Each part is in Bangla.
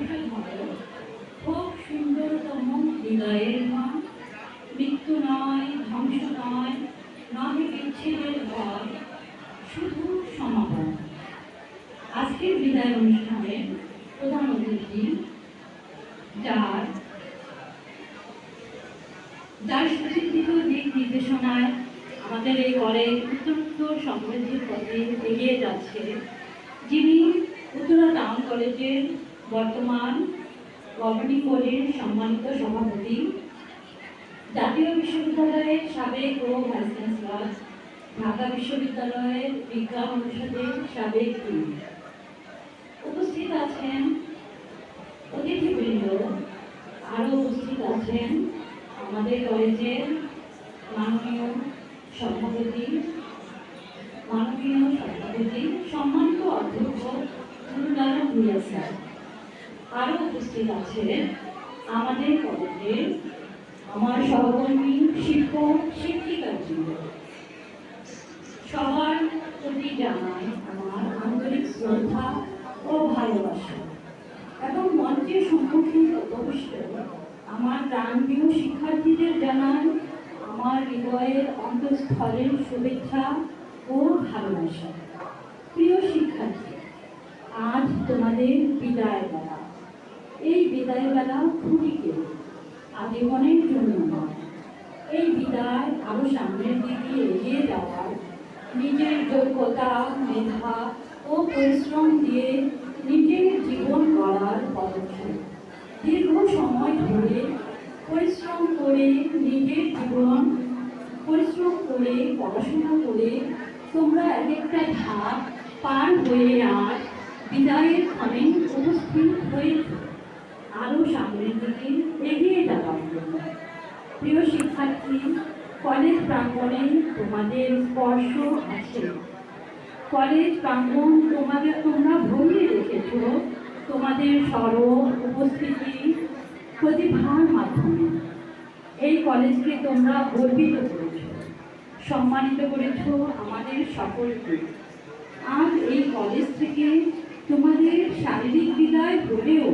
ভবিষ্যৎ হবে খুব সুন্দরতম হৃদয়ের মা মৃত্যু নয় ধ্বংস নয় নহে বিচ্ছেদের ভয় শুধু সমাপন আজকের বিদায় অনুষ্ঠানের প্রধান অতিথি যার যার সুচিন্তিত দিক নির্দেশনায় আমাদের এই কলেজ উত্তরোত্তর সমৃদ্ধির পথে এগিয়ে যাচ্ছে যিনি উত্তরা টাউন কলেজের বর্তমান গভর্নিং বোর্ডের সম্মানিত সভাপতি, জাতীয় বিশ্ববিদ্যালয়ের সাবেক ও ভাইস চ্যান্সেলর, ঢাকা বিশ্ববিদ্যালয়ের বিজ্ঞান অনুষদের সাবেক উপস্থিত আছেন অতিথিবৃন্দ আরও উপস্থিত আছেন আমাদের কলেজের মাননীয় সভাপতি মাননীয় সভাপতি, সম্মানিত অধ্যক্ষ নুরুলালম ভুইয়া স্যার। আরও উপস্থিত আছেন আমাদের কলেজের আমার সহকর্মী, শিক্ষক শিক্ষিকাবৃন্দ সবার প্রতি জানাই আমার আন্তরিক শ্রদ্ধা ও ভালোবাসা এবং মঞ্চের সম্মুখীন অবশ্য আমার প্রাণপ্রিয় শিক্ষার্থীদের জানান আমার হৃদয়ের অন্তঃস্থলের শুভেচ্ছা ও ভালোবাসা। প্রিয় শিক্ষার্থী, আজ তোমাদের বিদায় বেলা এই বিদায় বেলা খুঁটিকে আজীবনের জন্য নয়। এই বিদায় আরও সামনের দিকে এগিয়ে যাওয়ার নিজের যোগ্যতা, মেধা ও পরিশ্রম দিয়ে নিজের জীবন গড়ার পদক্ষেপ। দীর্ঘ সময় ধরে পরিশ্রম করে নিজের জীবন, পরিশ্রম করে পড়াশোনা করে তোমরা এক একটা ধাপ পার হয়ে আর বিদায়ের ক্ষণে উপস্থিত হয়েছে। আরও সামনের দিকে এগিয়ে জন্য। প্রিয় শিক্ষার্থী, কলেজ প্রাঙ্গণে তোমাদের স্পর্শ আছে। কলেজ প্রাঙ্গণ তোমাদের তোমরা ভরিয়ে রেখেছ। তোমাদের স্মরণ, উপস্থিতি, প্রতিভার মাধ্যমে। এই কলেজকে তোমরা গর্বিত করেছ, সম্মানিত করেছ আমাদের সকলকে। আজ এই কলেজ থেকে তোমাদের শারীরিক বিদায় হলেও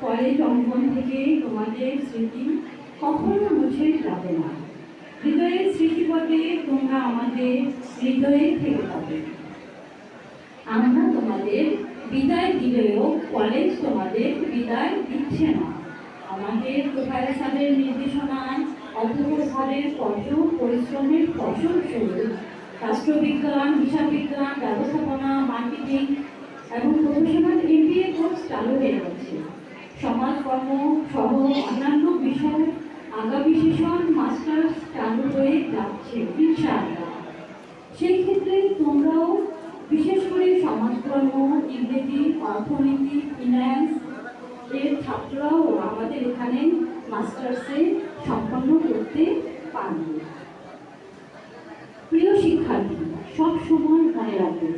কলেজ অঙ্গন থেকে তোমাদের স্মৃতি কখনো মুছে যাবে না। হৃদয়ের স্মৃতিপটে তোমরা আমাদের হৃদয়ে থেকে যাবে। আমরা তোমাদের বিদায় দিলেও কলেজ তোমাদের বিদায় দিচ্ছে না। আমাদের প্রোফাইল স্যারের নির্দেশনায় স্যারের কঠোর পরিশ্রমের ফসল স্বরূপ রাষ্ট্রবিজ্ঞান হিসাব বিজ্ঞান ব্যবস্থাপনা, মার্কেটিং এবং প্রফেশনাল এমবিএ কোর্স চালু হয়ে গেছে সমাজকর্ম সহ অন্যান্য বিষয় সেশন মাস্টার্স চালু হয়ে যাচ্ছে সেই ক্ষেত্রে তোমরাও বিশেষ করে সমাজকর্ম, ইংরেজি, অর্থনীতি ফিন্যান্স এর ছাত্ররাও আমাদের এখানে মাস্টার্সে সম্পন্ন করতে পারবে। প্রিয় শিক্ষার্থী সব সময় মনে রাখবে,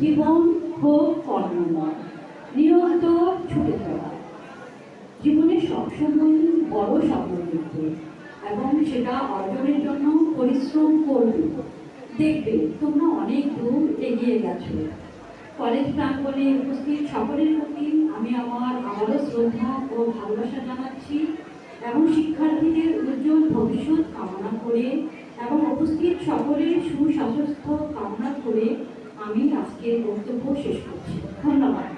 জীবন হোক কর্মময়। সবসময় বড় স্বপ্ন দেখবে এবং সেটা অর্জনের জন্য পরিশ্রম করবে। দেখবে তোমরা অনেক দূর এগিয়ে গেছো। কলেজ প্রাঙ্গণে উপস্থিত সকলের প্রতি আমি আমার আবারও শ্রদ্ধা ও ভালোবাসা জানাচ্ছি এবং শিক্ষার্থীদের উজ্জ্বল ভবিষ্যৎ কামনা করে এবং উপস্থিত সকলের সুস্বাস্থ্য কামনা করে আমি আজকের বক্তব্য শেষ করছি। ধন্যবাদ।